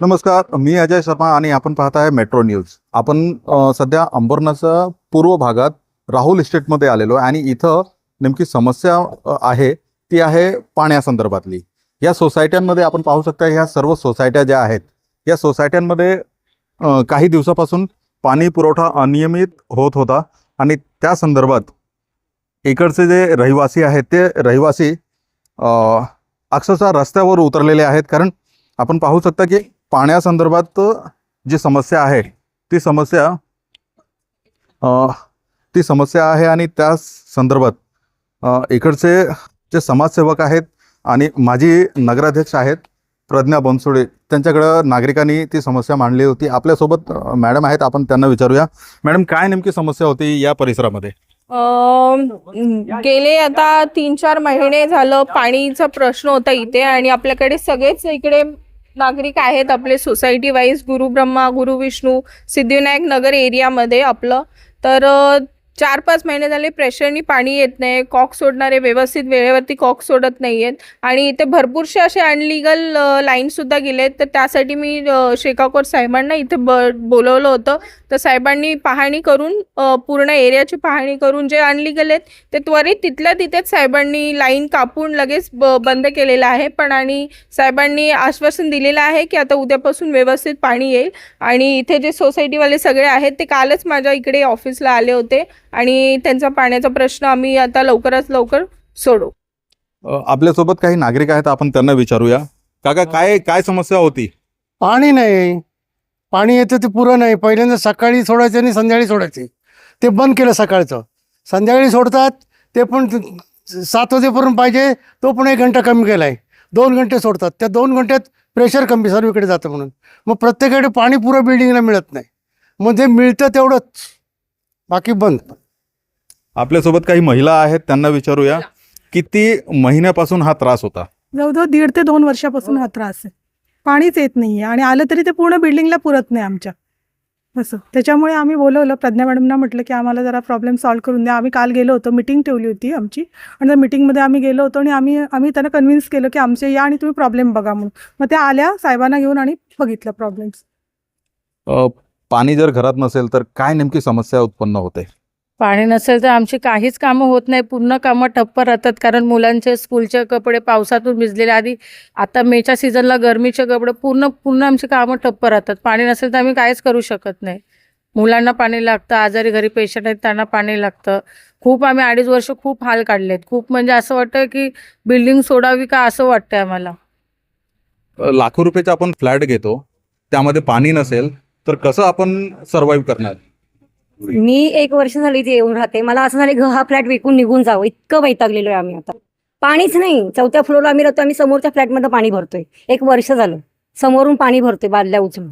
नमस्कार मी अजय शर्मा आणि आपण पाहत आहे मेट्रो न्यूज आपण सध्या अंबरनाथच्या पूर्व भागात राहुल इस्टेटमध्ये आलेलो आहे आणि इथं नेमकी समस्या आहे ती आहे पाण्यासंदर्भातली. या सोसायट्यांमध्ये आपण पाहू शकता ह्या सर्व सोसायट्या ज्या आहेत या सोसायट्यांमध्ये काही दिवसापासून पाणी पुरवठा अनियमित होत होता आणि त्या संदर्भात इकडचे जे रहिवासी आहेत ते रहिवासी अक्षरशः रस्त्यावर उतरलेले आहेत. कारण आपण पाहू शकता की पाण्यासंदर्भात जी समस्या आहे ती समस्या ती समस्या आहे आणि त्या संदर्भात इकडचे जे समाजसेवक आहेत आणि माझी नगराध्यक्ष आहेत प्रज्ञा बनसोडे त्यांच्याकडं नागरिकांनी ती समस्या मांडली होती. आपल्यासोबत मॅडम आहेत आपण त्यांना विचारूया. मॅडम काय नेमकी समस्या होती या परिसरामध्ये? गेले आता तीन चार महिने झालं पाणीचा प्रश्न होता इथे आणि आपल्याकडे सगळेच इकडे नागरिक आहेत आपले सोसायटी वाईज गुरु ब्रह्मा गुरु विष्णू सिद्धिविनायक नगर एरियामध्ये आपलं. तर चार पाच महिने झाले प्रेशरनी पाणी येत नाही कॉक सोडणारे व्यवस्थित वेळेवरती कॉक सोडत नाही आहेत आणि इथे भरपूरसे असे अनलिगल लाईनसुद्धा गेले आहेत तर त्यासाठी मी शेकाकोर साहेबांना इथे ब बोलवलं होतं. तर साहेबांनी पाहणी करून पूर्ण एरियाची पाहणी करून जे अनलिगल आहेत ते त्वरित तिथल्या तिथेच साहेबांनी लाईन कापून लगेच ब बंद केलेलं आहे. पण आणि साहेबांनी आश्वासन दिलेलं आहे की आता उद्यापासून व्यवस्थित पाणी येईल. आणि इथे जे सोसायटीवाले सगळे आहेत ते कालच माझ्या इकडे ऑफिसला आले होते. आणि त्यांचा पाण्याचा प्रश्न आम्ही आता लवकरात लवकर सोडू. आपल्यासोबत काही नागरिक आहेत आपण त्यांना विचारूया. काका काय काय समस्या होती? पाणी नाही. पाणी येतं ते पुरं नाही. पहिल्यांदा सकाळी सोडायचे आणि संध्याकाळी सोडायचे. ते बंद केलं सकाळचं. संध्याकाळी सोडतात ते पण त- सात वाजेपर्यंत पाहिजे तो पण एक घंटा कमी केला आहे दोन घंटे सोडतात. त्या दोन घंट्यात प्रेशर कमी सर्वीकडे जातं म्हणून. मग प्रत्येकाकडे पाणी पुरं बिल्डिंगला मिळत नाही. मग ते मिळतं तेवढंच. बाकी बंद. आपल्यासोबत काही महिला आहेत त्यांना विचारूया किती महिन्यापासून हा त्रास होता? जवळजवळ दीड ते दोन वर्षापासून हा त्रास आहे. पाणीच येत नाही आहे आणि आलं तरी ते पूर्ण बिल्डिंगला पुरत नाही आमच्या. असं. त्याच्यामुळे आम्ही बोलवलं. प्रज्ञा मॅडमना म्हटलं की आम्हाला जरा प्रॉब्लेम सॉल्व्ह करून द्या. आम्ही काल गेलो होतो. मिटिंग ठेवली होती आमची. आणि त्या मिटिंगमध्ये आम्ही गेलो होतो आणि आम्ही आम्ही त्यांना कन्व्हिन्स केलं की आमचे या आणि तुम्ही प्रॉब्लेम बघा म्हणून. मग त्या आल्या साहेबांना घेऊन आणि बघितलं प्रॉब्लेम्स पाणी जर घरात नसेल तर काय नेमकी समस्या उत्पन्न होते? पाणी नसेल तर आमची काहीच कामं होत नाही. पूर्ण कामं ठप्प राहतात. कारण मुलांचे स्कूलचे कपडे पावसातून भिजलेले. आधी आता मेच्या सीझनला गरमीचे कपडे पूर्ण पूर्ण आमची कामं ठप्प राहतात. पाणी नसेल तर आम्ही काहीच करू शकत नाही. मुलांना पाणी लागतं आजारी घरी पेशंट आहेत त्यांना पाणी लागतं. खूप आम्ही अडीच वर्ष खूप हाल काढलेत. खूप म्हणजे असं वाटतं की बिल्डिंग सोडावी का असं वाटतंय आम्हाला? लाखो रुपयाचा आपण फ्लॅट घेतो. त्यामध्ये पाणी नसेल तर कसं आपण सर्वाईव्ह करणार? मी एक वर्ष झाली इथे येऊन राहते. मला असं झालं हा फ्लॅट विकून निघून जावं. इतकं वैतागलेलो आहे आम्ही आता. पाणीच नाही. चौथ्या फ्लोअरला आम्ही राहतो. आम्ही समोरच्या फ्लॅटमध्ये पाणी भरतोय. एक वर्ष झालं. समोरून पाणी भरतोय बादल्या उचलून.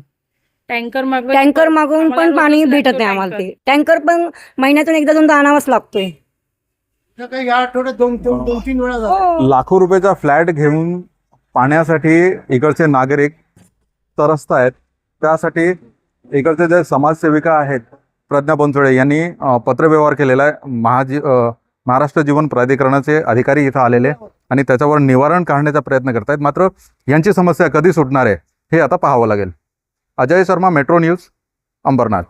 टँकर मागं टँकर मागून पण पाणी भेटत नाही आम्हाला टँकर. ते. टँकर पण महिन्यातून एकदा दोनदा आणावाच लागतोय. या आठवड्यात दोन तीन वेळा झालं. लाखो रुपयाचा फ्लॅट घेऊन पाण्यासाठी इकडचे नागरिक तरसत आहेत. त्यासाठी इकडचे जे समाजसेविका आहेत प्रज्ञा बनसोडे यांनी पत्रव्यवहार केलेला आहे. महाजी महाराष्ट्र जीवन प्राधिकरणाचे अधिकारी इथं आलेले आणि त्याच्यावर निवारण काढण्याचा प्रयत्न करत आहेत मात्र यांची समस्या कधी सुटणार आहे हे आता पाहावं लागेल. Ajay Sharma metro news Ambernath.